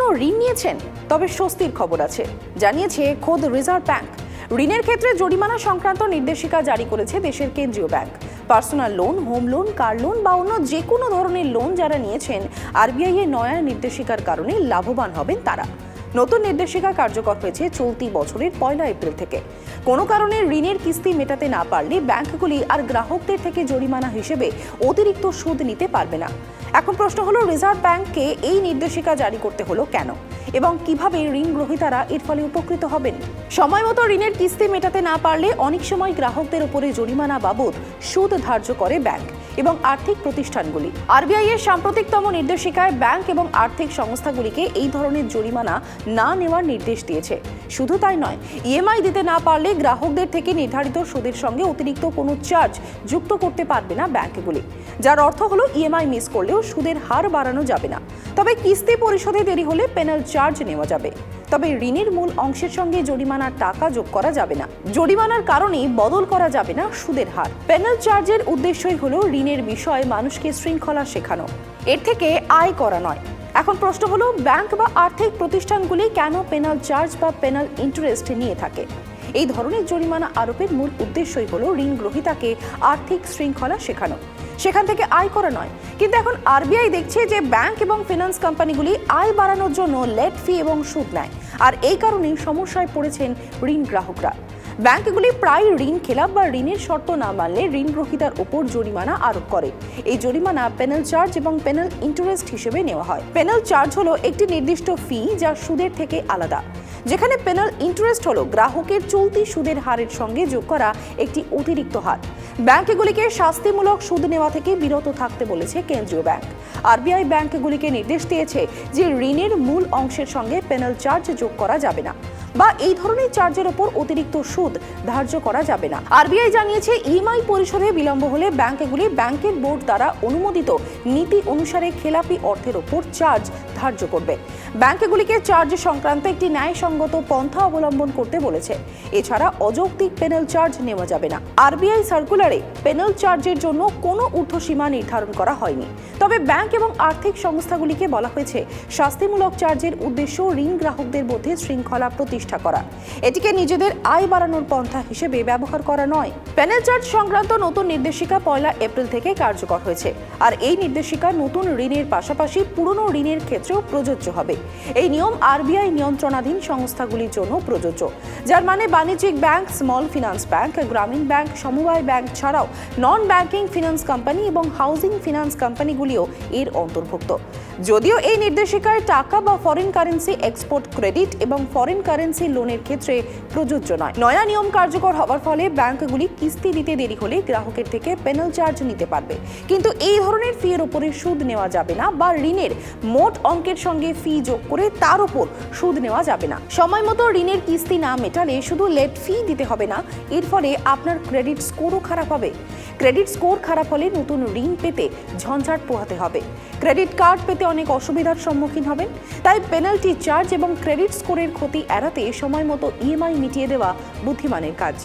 ঋণ নিয়েছেন? তবে স্বস্তির খবর আছে। জানিয়েছে খোদ রিজার্ভ ব্যাংক। ঋণের ক্ষেত্রে জরিমানা সংক্রান্ত নির্দেশিকা জারি করেছে দেশের কেন্দ্রীয় bank. Personal loan, home loan, car loan বা অন্য যে কোনো ধরনের লোন যারা নিয়েছেন, আরবিআই এর নয়া নির্দেশিকার কারণে লাভবান হবেন তারা। নতুন নির্দেশিকা কার্যকর হয়েছে চলতি বছরের পয়লা এপ্রিল থেকে। কোনো কারণে ঋণের কিস্তি মেটাতে না পারলে ব্যাংকগুলি আর গ্রাহকদের থেকে জরিমানা হিসেবে অতিরিক্ত সুদ নিতে পারবে না। এখন প্রশ্ন হলো, রিজার্ভ ব্যাংককে এই নির্দেশিকা জারি করতে হলো কেন? এবং কীভাবে ঋণ গ্রহীতারা এর ফলে উপকৃত হবেন? সময় মতো ঋণের কিস্তি মেটাতে না পারলে অনেক সময় গ্রাহকদের উপরে জরিমানা বাবদ সুদ ধার্য করে ব্যাংক। এবং আর্থিক প্রতিষ্ঠানগুলি। আরবিআই এর সাম্প্রতিকতম নির্দেশিকায় ব্যাংক এবং আর্থিক সংস্থাগুলিকে এই ধরনের জরিমানা না নেওয়ার নির্দেশ দিয়েছে। শুধু তাই নয়, ইএমআই দিতে না পারলে গ্রাহকদের থেকে নির্ধারিত সুদের সঙ্গে অতিরিক্ত কোনো চার্জ যুক্ত করতে পারবে না ব্যাংকগুলি। যার অর্থ হলো ইএমআই মিস করলেও সুদের হার বাড়ানো যাবে না। তবে কিস্তি পরিশোধে দেরি হলে পেনাল চার্জ নেওয়া যাবে। তবে ঋণের মূল অংশের সঙ্গে জরিমানার টাকা যোগ করা যাবে না। জরিমানার কারণে বদল করা যাবে না সুদের হার। পেনাল চার্জের উদ্দেশ্যই হলো ঋণের বিষয়ে মানুষকে শৃঙ্খলা শেখানো। এর থেকে আয় করা নয়। এখন প্রশ্ন হলো, ব্যাংক বা আর্থিক প্রতিষ্ঠানগুলি কেন পেনাল চার্জ বা পেনাল ইন্টারেস্ট নিয়ে থাকে? এই ধরনের জরিমানা আরোপের মূল উদ্দেশ্যই হলো ঋণ গ্রহীতাকে আর্থিক শৃঙ্খলা শেখানো। সেখান থেকে আয় করা নয়। কিন্তু এখন আরবিআই দেখছে যে ব্যাংক এবং ফিনান্স কোম্পানিগুলি আয় বাড়ানোর জন্য লেট ফি এবং সুদ নেয়। আর এই কারণেই সমস্যায় পড়েছেন ঋণ গ্রাহকরা। ব্যাংকগুলি প্রায় ঋণ খেলাপ বা ঋণের শর্ত না মানলে ঋণ গ্রহীতার ওপর জরিমানা আরোপ করে। এই জরিমানা পেনাল চার্জ এবং পেনাল ইন্টারেস্ট হিসেবে নেওয়া হয়। পেনাল চার্জ হলো একটি নির্দিষ্ট ফি যা সুদের থেকে আলাদা। যেখানে পেনাল ইন্টারেস্ট হল গ্রাহকের চলতি সুদের হারের সঙ্গে যোগ করা একটি অতিরিক্ত হার। ব্যাংকগুলিকে শাস্তিমূলক সুদ নেওয়া থেকে বিরত থাকতে বলেছে কেন্দ্রীয় ব্যাংক। আরবিআই ব্যাংকগুলিকে নির্দেশ দিয়েছে যে ঋণের মূল অংশের সঙ্গে পেনাল চার্জ যোগ করা যাবে না। বা এই ধরনের চার্জের ওপর অতিরিক্ত সুদ ধার্য করা যাবে না। আরবিআই জানিয়েছে, ইএমআই পরিশোধে বিলম্ব হলে ব্যাংকগুলি ব্যাংকের বোর্ড দ্বারা অনুমোদিত নীতি অনুসারে খেলাপি অর্থের ওপর চার্জ ধার্য করবে। ব্যাংকগুলিকে চার্জ সংক্রান্ত একটি ন্যায়সঙ্গত পন্থা অবলম্বন করতে বলেছে। এছাড়া অযৌক্তিক পেনাল চার্জ নেওয়া যাবে না। আরবিআই সার্কুলারে পেনাল চার্জের জন্য কোনো ঊর্ধ্বসীমা নির্ধারণ করা হয়নি। তবে ব্যাংক এবং আর্থিক সংস্থাগুলিকে বলা হয়েছে, শাস্তিমূলক চার্জের উদ্দেশ্য ঋণ গ্রাহকদের মধ্যে শৃঙ্খলা প্রতিষ্ঠা করা। এটিকে নিজেদের আয় বাড়ানোর পন্থা হিসেবে ব্যবহার করা নয়। প্যানেল চার্জ সংক্রান্ত নতুন নির্দেশিকা পয়লা এপ্রিল থেকে কার্যকর হয়েছে। আর এই নির্দেশিকা নতুন ঋণের পাশাপাশি পুরনো ঋণের ক্ষেত্রেও প্রযোজ্য হবে। এই নিয়ম আরবিআই নিয়ন্ত্রণাধীন সংস্থাগুলির জন্য প্রযোজ্য। যার মানে বাণিজ্যিক ব্যাংক, স্মল ফিনান্স ব্যাংক, গ্রামীণ ব্যাংক, সমবায় ব্যাংক ছাড়াও নন ব্যাংকিং ফিনান্স কোম্পানি এবং হাউজিং ফিনান্স কোম্পানিগুলিও এর অন্তর্ভুক্ত। যদিও এই নির্দেশিকায় টাকা বা ফরেন কারেন্সি এক্সপোর্ট ক্রেডিট এবং ফরেন কারেন্সি লোনের ক্ষেত্রে প্রযোজ্য নয়। নয়া নিয়ম কার্যকর হওয়ার ফলে ব্যাংকগুলি কিস্তি দিতে দেরি হলে গ্রাহকের থেকে পেনাল চার্জ নিতে পারবে। কিন্তু এই ধরনের ফি এর উপরে সুদ নেওয়া যাবে না বা ঋণের মোট অঙ্কের সঙ্গে ফি যোগ করে তার উপর সুদ নেওয়া যাবে না। সময় মতো ঋণের কিস্তি না মেটালে শুধু লেট ফি দিতে হবে না, এর ফলে আপনার ক্রেডিট স্কোরও খারাপ হবে। ক্রেডিট স্কোর খারাপ হলে নতুন ঋণ পেতে ঝঞ্ঝাট পোহাতে হবে। ক্রেডিট কার্ড পেতে অনেক অসুবিধার সম্মুখীন হবেন। তাই পেনাল্টি চার্জ এবং ক্রেডিট স্কোরের ক্ষতি এড়াতে সময় মতো ইএমআই মিটিয়ে দেওয়া বুদ্ধিমানের কাজ।